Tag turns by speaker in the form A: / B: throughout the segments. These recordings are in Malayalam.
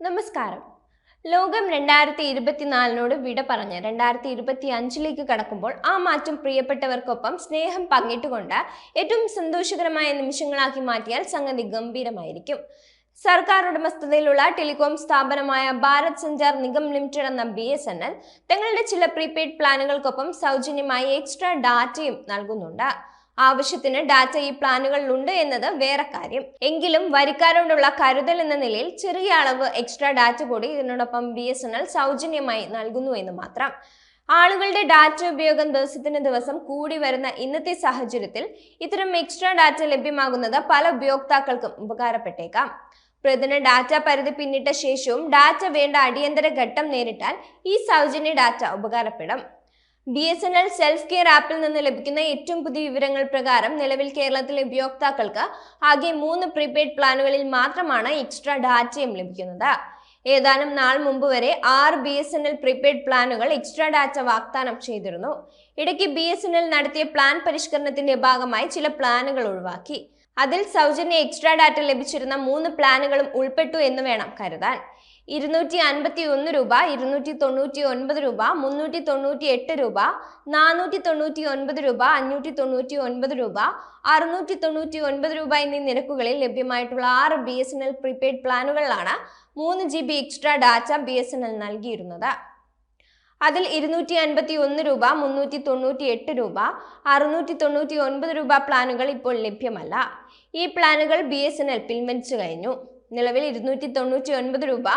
A: നമസ്കാരം. ലോകം രണ്ടായിരത്തി ഇരുപത്തിനാലിനോട് വിട പറഞ്ഞ് രണ്ടായിരത്തി ഇരുപത്തി അഞ്ചിലേക്ക് കടക്കുമ്പോൾ ആ മാറ്റം പ്രിയപ്പെട്ടവർക്കൊപ്പം സ്നേഹം പങ്കിട്ടുകൊണ്ട് ഏറ്റവും സന്തോഷകരമായ നിമിഷങ്ങളാക്കി മാറ്റിയാൽ സംഗതി ഗംഭീരമായിരിക്കും. സർക്കാർ ഉടമസ്ഥതയിലുള്ള ടെലികോം സ്ഥാപനമായ ഭാരത് സഞ്ചാർ നിഗം ലിമിറ്റഡ് എന്ന ബി എസ് എൻ എൽ തങ്ങളുടെ ചില പ്രീപെയ്ഡ് പ്ലാനുകൾക്കൊപ്പം സൗജന്യമായി എക്സ്ട്രാ ഡാറ്റയും നൽകുന്നുണ്ട്. ആവശ്യത്തിന് ഡാറ്റ ഈ പ്ലാനുകളിലുണ്ട് എന്നത് വേറെ കാര്യം. എങ്കിലും വരിക്കാരോടുള്ള കരുതൽ എന്ന നിലയിൽ ചെറിയ അളവ് എക്സ്ട്രാ ഡാറ്റ കൂടി ഇതിനോടൊപ്പം ബി എസ് എൻ എൽ സൗജന്യമായി നൽകുന്നു എന്ന് മാത്രം. ആളുകളുടെ ഡാറ്റ ഉപയോഗം ദിവസത്തിന് ദിവസം കൂടി വരുന്ന ഇന്നത്തെ സാഹചര്യത്തിൽ ഇത്തരം എക്സ്ട്രാ ഡാറ്റ ലഭ്യമാകുന്നത് പല ഉപയോക്താക്കൾക്കും ഉപകാരപ്പെട്ടേക്കാം. പ്രതിദിന ഡാറ്റ പരിധി പിന്നിട്ട ശേഷവും ഡാറ്റ വേണ്ട അടിയന്തര ഘട്ടം നേരിട്ടാൽ ഈ സൗജന്യ ഡാറ്റ ഉപകാരപ്പെടും. B S N L self care ആപ്പിൽ നിന്ന് ലഭിക്കുന്ന ഏറ്റവും പുതിയ വിവരങ്ങൾ പ്രകാരം നിലവിൽ കേരളത്തിലെ ഉപയോക്താക്കൾക്ക് ആകെ മൂന്ന് പ്രീപെയ്ഡ് പ്ലാനുകളിൽ മാത്രമാണ് എക്സ്ട്രാ ഡാറ്റയും ലഭിക്കുന്നത്. ഏതാനും നാൾ മുമ്പ് വരെ ആറ് B S N L prepaid പ്ലാനുകൾ എക്സ്ട്രാ ഡാറ്റ വാഗ്ദാനം ചെയ്തിരുന്നു. ഇടയ്ക്ക് ബി എസ് എൻ എൽ നടത്തിയ പ്ലാൻ പരിഷ്കരണത്തിന്റെ ഭാഗമായി ചില പ്ലാനുകൾ ഒഴിവാക്കി. അതിൽ സൗജന്യ എക്സ്ട്രാ ഡാറ്റ ലഭിച്ചിരുന്ന മൂന്ന് പ്ലാനുകളും ഉൾപ്പെട്ടു എന്ന് വേണം കരുതാൻ. ഇരുന്നൂറ്റി അൻപത്തി ഒന്ന് രൂപ ഇരുന്നൂറ്റി തൊണ്ണൂറ്റി ഒൻപത് രൂപ മുന്നൂറ്റി തൊണ്ണൂറ്റി എട്ട് രൂപ നാനൂറ്റി തൊണ്ണൂറ്റി ഒൻപത് രൂപ അഞ്ഞൂറ്റി തൊണ്ണൂറ്റി ഒൻപത് രൂപ അറുന്നൂറ്റി തൊണ്ണൂറ്റി ഒൻപത് രൂപ എന്നീ നിരക്കുകളിൽ ലഭ്യമായിട്ടുള്ള ആറ് B S N L prepaid പ്ലാനുകളിലാണ് മൂന്ന് G B extra data B S N L നൽകിയിരുന്നത്. അതിൽ ഇരുന്നൂറ്റി അൻപത്തി ഒന്ന് രൂപ മുന്നൂറ്റി തൊണ്ണൂറ്റി എട്ട് രൂപ അറുന്നൂറ്റി തൊണ്ണൂറ്റി ഒൻപത് രൂപ പ്ലാനുകൾ ഇപ്പോൾ ലഭ്യമല്ല. ഈ പ്ലാനുകൾ ബി എസ് എൻ എൽ പിൻവലിച്ചു കഴിഞ്ഞു. നിലവിൽ ഇരുന്നൂറ്റി തൊണ്ണൂറ്റി ഒൻപത് രൂപ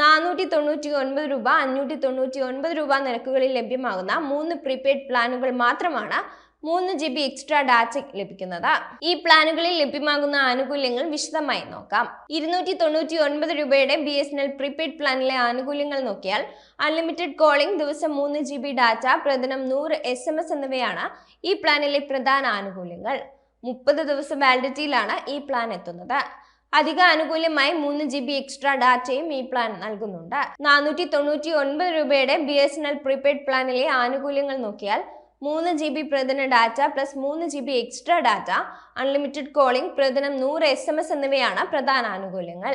A: നാനൂറ്റി തൊണ്ണൂറ്റി ഒൻപത് രൂപ അഞ്ഞൂറ്റി തൊണ്ണൂറ്റി ഒൻപത് രൂപ നിരക്കുകളിൽ ലഭ്യമാകുന്ന മൂന്ന് പ്രീപെയ്ഡ് പ്ലാനുകൾ മാത്രമാണ് മൂന്ന് ജി ബി എക്സ്ട്രാ ഡാറ്റ ലഭിക്കുന്നത്. ഈ പ്ലാനുകളിൽ ലഭ്യമാകുന്ന ആനുകൂല്യങ്ങൾ വിശദമായി നോക്കാം. ഇരുന്നൂറ്റി തൊണ്ണൂറ്റി ഒൻപത് രൂപയുടെ B S N L prepaid പ്ലാനിലെ ആനുകൂല്യങ്ങൾ നോക്കിയാൽ അൺലിമിറ്റഡ് കോളിംഗ് ദിവസം മൂന്ന് ജി ബി ഡാറ്റ പ്രതിദിനം നൂറ് എസ് എം എസ് എന്നിവയാണ് ഈ പ്ലാനിലെ പ്രധാന ആനുകൂല്യങ്ങൾ. മുപ്പത് ദിവസം വാലിഡിറ്റിയിലാണ് ഈ പ്ലാൻ എത്തുന്നത്. അധിക ആനുകൂല്യമായി മൂന്ന് ജി ബി എക്സ്ട്രാ ഡാറ്റയും ഈ പ്ലാൻ നൽകുന്നുണ്ട്. നാനൂറ്റി തൊണ്ണൂറ്റി ഒൻപത് രൂപയുടെ B S N L prepaid പ്ലാനിലെ ആനുകൂല്യങ്ങൾ നോക്കിയാൽ മൂന്ന് ജി ബി പ്രതിദിന ഡാറ്റ പ്ലസ് മൂന്ന് G B extra data unlimited calling പ്രതിദിനം നൂറ് എസ് എം എസ് എന്നിവയാണ് പ്രധാന ആനുകൂല്യങ്ങൾ.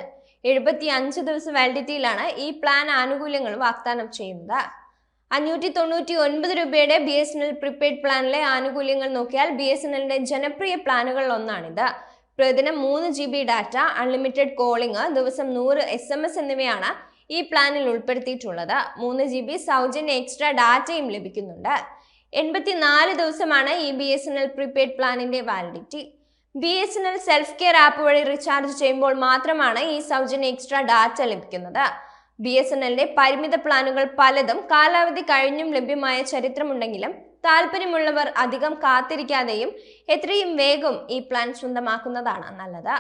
A: എഴുപത്തി അഞ്ച് ദിവസം വാലിഡിറ്റിയിലാണ് ഈ പ്ലാൻ ആനുകൂല്യങ്ങൾ വാഗ്ദാനം ചെയ്യുന്നത്. അഞ്ഞൂറ്റി തൊണ്ണൂറ്റി ഒൻപത് രൂപയുടെ B S N L prepaid പ്ലാനിലെ ആനുകൂല്യങ്ങൾ നോക്കിയാൽ ബി എസ് എൻ എല്ലിന്റെ ജനപ്രിയ പ്ലാനുകളിൽ ഒന്നാണിത്. പ്രതിദിനം മൂന്ന് G B data unlimited calling ദിവസം നൂറ് എസ് എം എസ് എന്നിവയാണ് ഈ പ്ലാനിൽ ഉൾപ്പെടുത്തിയിട്ടുള്ളത്. മൂന്ന് ജി ബി സൗജന്യ എക്സ്ട്രാ ഡാറ്റയും ലഭിക്കുന്നുണ്ട്. എൺപത്തിനാല് ദിവസമാണ് ഈ B S N L prepaid പ്ലാനിന്റെ validity B S N L self care app വഴി റീചാർജ് ചെയ്യുമ്പോൾ മാത്രമാണ് ഈ സൗജന്യ എക്സ്ട്രാ ഡാറ്റ ലഭിക്കുന്നത്. ബി എസ് എൻ എല്ലിന്റെ പരിമിത പ്ലാനുകൾ പലതും കാലാവധി കഴിഞ്ഞും ലഭ്യമായ ചരിത്രമുണ്ടെങ്കിലും താല്പര്യമുള്ളവർ അധികം കാത്തിരിക്കാതെയും എത്രയും വേഗം ഈ പ്ലാൻ സ്വന്തമാക്കുന്നതാണ് നല്ലത്.